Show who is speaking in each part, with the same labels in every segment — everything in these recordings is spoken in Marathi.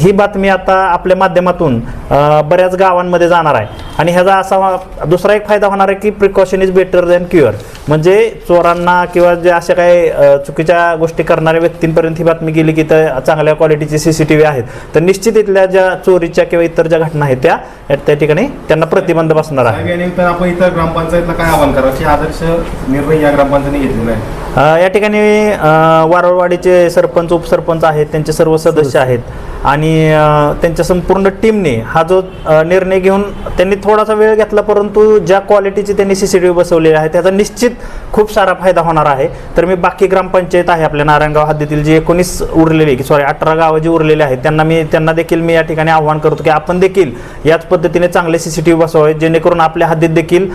Speaker 1: ही बातमी आता आपल्या माध्यमातून बऱ्याच गावांमध्ये जाणार आहे. आणि ह्याचा असा दुसरा एक फायदा होणार आहे की precaution is better than cure म्हणजे चोरांना किंवा जे अशा काही चुकीच्या गोष्टी करणाऱ्या व्यक्तींपर्यंत ही बातमी गेली की तर चांगल्या क्वालिटीचे सी सी टी व्ही आहेत. तर निश्चित इथल्या ज्या चोरीच्या किंवा इतर ज्या घटना आहेत त्या त्या ठिकाणी त्यांना प्रतिबंध बसणार आहे.
Speaker 2: आपण इतर ग्रामपंचायतला काय आवाहन करा की आदर्श निर्णय या ग्रामपंचायतीने घेतलेला आहे.
Speaker 1: अ, या ठिकाणी वारळवाडीचे सरपंच उपसरपंच आहेत त्यांचे सर्व सदस्य आहेत. आणि त्यांच्या संपूर्ण टीमने हा जो निर्णय घेऊन त्यांनी थोडासा वेळ घेतला परंतु ज्या क्वालिटीचे त्यांनी सी सी टी व्ही बसवलेले आहे त्याचा निश्चित खूप सारा फायदा होणार आहे. तर मी बाकी ग्रामपंचायत आहे आपल्या नारायणगाव हद्दीतील जी एकोणीस उरलेली की सॉरी अठरा गावं जी उरलेली आहेत त्यांना मी त्यांना देखील मी या ठिकाणी आव्हान करतो की आपण देखील याच पद्धतीने चांगले सी सी टी व्ही बसवावे जेणेकरून आपल्या हद्दीत देखील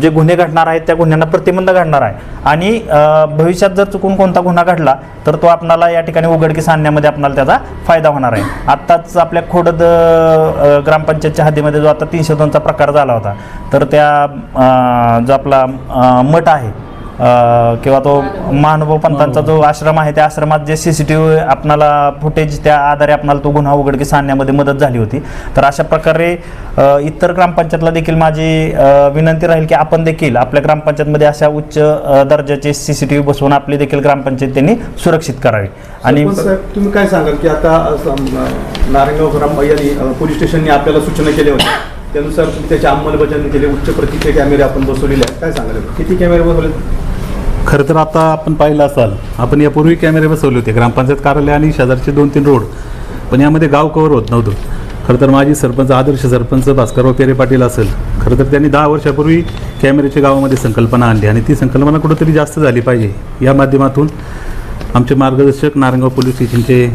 Speaker 1: जे गुन्हे घडणार आहेत त्या गुन्ह्यांना प्रतिबंध घडणार आहे. आणि भविष्यात जर चुकून कोणता गुन्हा घडला तर तो आपणाला या ठिकाणी उघडकीस आणण्यामध्ये आपणाला त्याचा फायदा होणार आहे. आत्ताच आपल्या खोडद ग्रामपंचायतच्या हद्दीमध्ये जो आता तीनशे दोनचा प्रकार झाला होता. तर त्या जो आपला मठ आहे किंवा तो महानुभव पंतांचा जो आश्रम आहे त्या आश्रमात जे सी सी टी व्ही आपणाला फुटेज त्या आधारे आपणाला तो गुन्हा उघडकीस आणण्यामध्ये मदत झाली होती. तर अशा प्रकारे इतर ग्रामपंचायतला देखील माझी विनंती राहील की आपण देखील आपल्या ग्रामपंचायतमध्ये अशा उच्च दर्जाचे सी सी टी व्ही बसवून आपली देखील ग्रामपंचायत त्यांनी सुरक्षित करावी. आणि
Speaker 3: तुम्ही काय सांगाल की आता नारायणगाव पोलीस स्टेशनने आपल्याला सूचना केल्या होत्या. त्यानुसार तुम्ही त्याची अंमलबजावणी केली उच्च प्रतीचे कॅमेरे आपण बसवलेले आहेत. काय सांगाल? किती कॅमेरे बसवले?
Speaker 4: खरं तर आता आपण पाहिलं असाल आपण यापूर्वी कॅमेरे बसवले होते ग्रामपंचायत कार्यालय आणि शेजारचे दोन तीन रोड. पण यामध्ये गाव कव्हर होत नव्हतं. खरं तर माझी सरपंच आदर्श सरपंच भास्करराव पेरे पाटील असेल. खरं तर त्यांनी दहा वर्षापूर्वी कॅमेऱ्याच्या गावामध्ये संकल्पना आणली आणि ती संकल्पना कुठंतरी जास्त झाली पाहिजे. या माध्यमातून आमचे मार्गदर्शक नारायणगाव पोलीस स्टेशनचे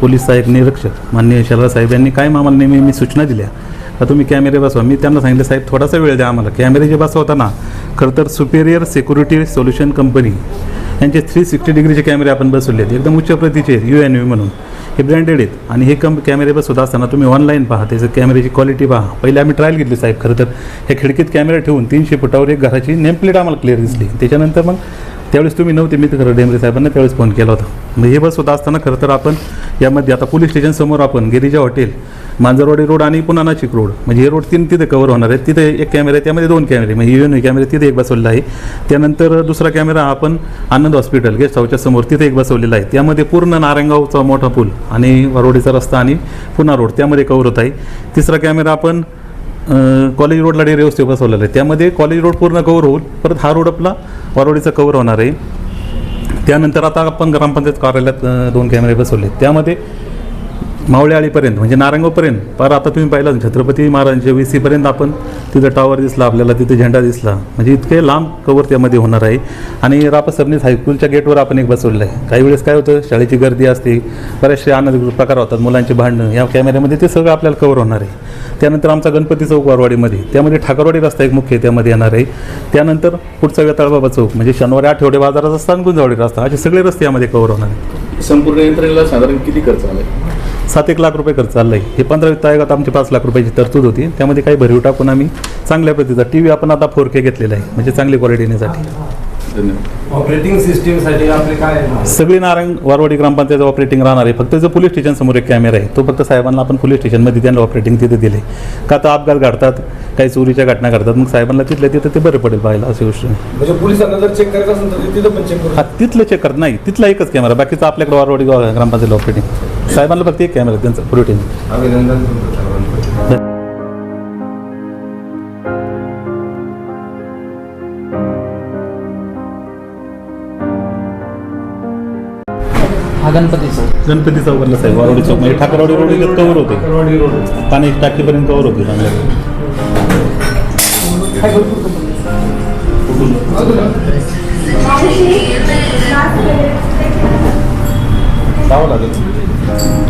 Speaker 4: पोलीस सहाय्यक निरीक्षक माननीय शरदा साहेब यांनी काय आम्हाला नेहमी सूचना दिल्या. तुम्ही कॅमेरे बसवा. मी त्यांना सांगितलं साहेब थोडासा वेळ द्या आम्हाला. कॅमेरे जे बसवताना खरं तर सुपेरियर सिक्युरिटी सोल्युशन कंपनी यांचे थ्री सिक्स्टी डिग्रीचे कॅमेरे आपण बसवले आहेत. एकदम उच्च प्रतीचे यू एन व्ही म्हणून. हे ब्रँडेड आहेत आणि हे कम कॅमेरे बसवत असताना तुम्ही ऑनलाईन पहा त्याचं कॅमेऱ्याची क्वालिटी पहा. पहिले आम्ही ट्रायल घेतली साहेब खरं तर. हे खिडकीत कॅमेरा ठेवून तीनशे फुटावर एक घराची नेमप्लेट आम्हाला क्लिअर दिसली. त्याच्यानंतर मग त्यावेळेस तुम्ही नव्हते मी तर खरं डेमरे साहेबांना त्यावेळेस फोन केला होता. मग हे बस होत असताना खरं तर आपण यामध्ये आता पोलीस स्टेशनसमोर आपण गिरीजा हॉटेल मांजरवाडी रोड आणि पुन्हा नाशिक रोड म्हणजे हे रोड तीन तिथे कव्हर होणार आहे तिथे एक कॅमेरा आहे त्यामध्ये दोन कॅमेरे म्हणजे युएन कॅमेरे तिथे एक बसवलेला आहे. त्यानंतर दुसरा कॅमेरा आपण आनंद हॉस्पिटल गेस्ट हाऊसच्या समोर तिथे एक बसवलेला आहे. त्यामध्ये पूर्ण नारायणगावचा मोठा पूल आणि वरोडीचा रस्ता आणि पुन्हा रोड त्यामध्ये कव्हर होत आहे. तिसरा कॅमेरा आपण कॉलेज रोडला डेअरी व्यवस्थित बसवलेला आहे. त्यामध्ये कॉलेज रोड पूर्ण कव्हर होईल परत हा रोड आपला वारोडीचा कव्हर होणार आहे. त्यानंतर आता आपण ग्रामपंचायत कार्यालयात दोन कॅमेरे बसवले त्यामध्ये मावळेआळीपर्यंत म्हणजे नारायणगावपर्यंत पर आता तुम्ही पाहिलं छत्रपती महाराजांच्या वीसीपर्यंत आपण तिथं टावर दिसला आपल्याला तिथे झेंडा दिसला. म्हणजे इतके लांब कवर त्यामध्ये होणार आहे. आणि रापा हायस्कूलच्या गेटवर आपण एक बसवलेलं आहे. काही वेळेस काय होतं शाळेची गर्दी असते बरेचसे आनंद प्रकार होतात मुलांचे भांडणं या कॅमेऱ्यामध्ये ते सगळं आपल्याला कवर होणार आहे. त्यानंतर आमचा गणपती चौक वारवाडीमध्ये. त्यामध्ये ठाकरवाडी रस्ता एक मुख्य त्यामध्ये येणार आहे. त्यानंतर पुढचा वेताळबाबा चौक म्हणजे शनिवारी आठवडे बाजाराचा रस्ता आणि गुंजावडी रस्ता असे सगळे रस्ते यामध्ये कवर होणार आहेत.
Speaker 5: संपूर्ण यंत्रणेला साधारण किती खर्च आलाय?
Speaker 4: सात एक लाख रुपये खर्च चालला आहे हे पंधरा वित्त आयोगात आमची पाच लाख रुपयाची तरतूद होती. त्यामध्ये काही भरीव टाकून आम्ही चांगल्या प्रतीचा टी व्ही आपण आता फोर के घेतलेला आहे. म्हणजे चांगली क्वालिटी येण्यासाठी.
Speaker 5: धन्यवाद.
Speaker 2: ऑपरेटिंग सिस्टीमसाठी आपले काय
Speaker 4: सगळी नारायण वारवाडी ग्रामपंचायत ऑपरेटिंग राहणार आहे. फक्त जो पोलीस स्टेशन समोर एक कॅमेरा आहे तो फक्त साहेबांना आपण पोलीस स्टेशनमध्ये त्यांना ऑपरेटिंग तिथे दिले. का तर अपघात घडतात काही चोरीच्या घटना घडतात मग साहेबांना तिथल्या तिथं ते बरं पडेल पाहायला अशी गोष्ट.
Speaker 2: म्हणजे पोलिसांना जर चेक करायचं असेल तर तिथं पण चेक करू
Speaker 4: हा तिथलं चेक करत नाही तिथला एकच कॅमेरा बाकीचा आपल्याकडे वारवाडी ग्रामपंचायत ऑपरेटिंग साहेबांना फक्त एक कॅमेरा त्यांचा पुढे
Speaker 2: अभिनंदन
Speaker 6: हा गणपतीचं
Speaker 4: गणपती चौकातला साहेब वारवाडी चौक. म्हणजे ठाकरवाडी रोड इथं कवर होते. पाणी टाकीपर्यंत कवर होते चांगल्या
Speaker 2: लागेल.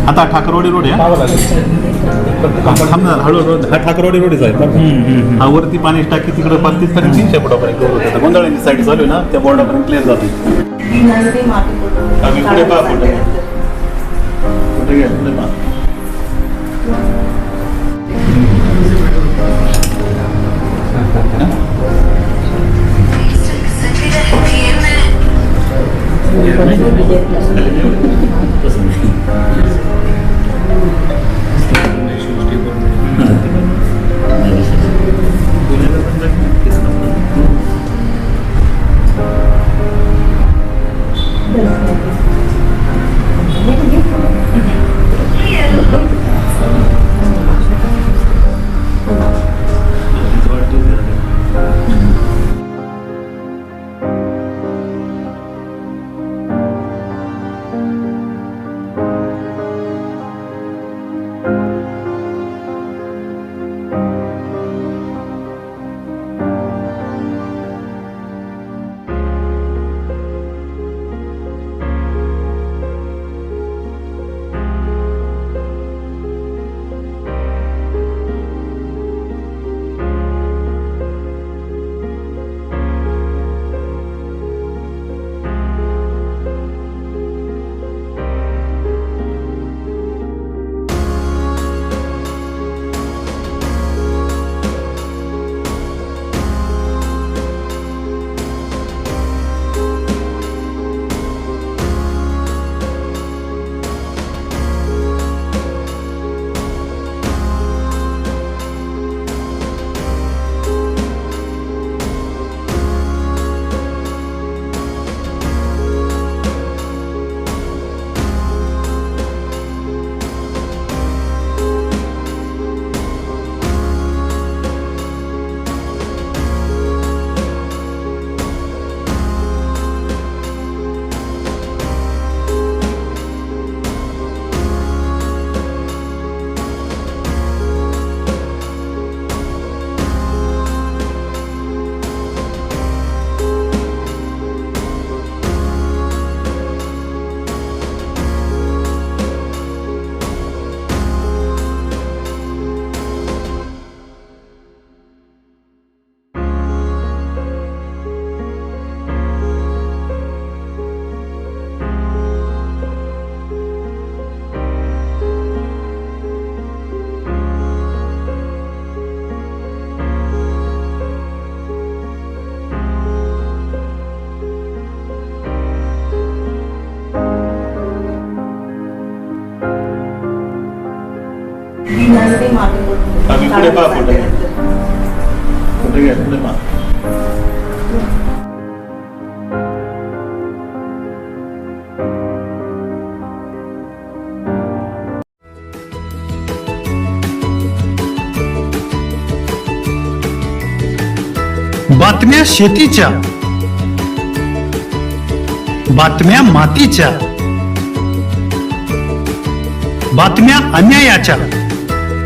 Speaker 4: आता ठाकरवाडी रोड आहे.
Speaker 2: लागेल.
Speaker 4: थांबणार हळूहळू. हा ठाकरवाडी रोडच आहे. हा वरती पाणी टाकी तिकडे पस्तीस पर्यंत तीनशे फुटापर्यंत होतं. गोंधळाची साईड चालू आहे ना त्या बोर्डापर्यंत क्लिअर जाते. आम्ही पुढे पहा पुढे. पुढे घ्या, Das ist ein पहा. पुढे पहा पुढे. पुढे घ्या पुढे पहा.
Speaker 7: बातम्या शेतीच्या. बातम्या मातीच्या. बातम्या अन्यायाच्या.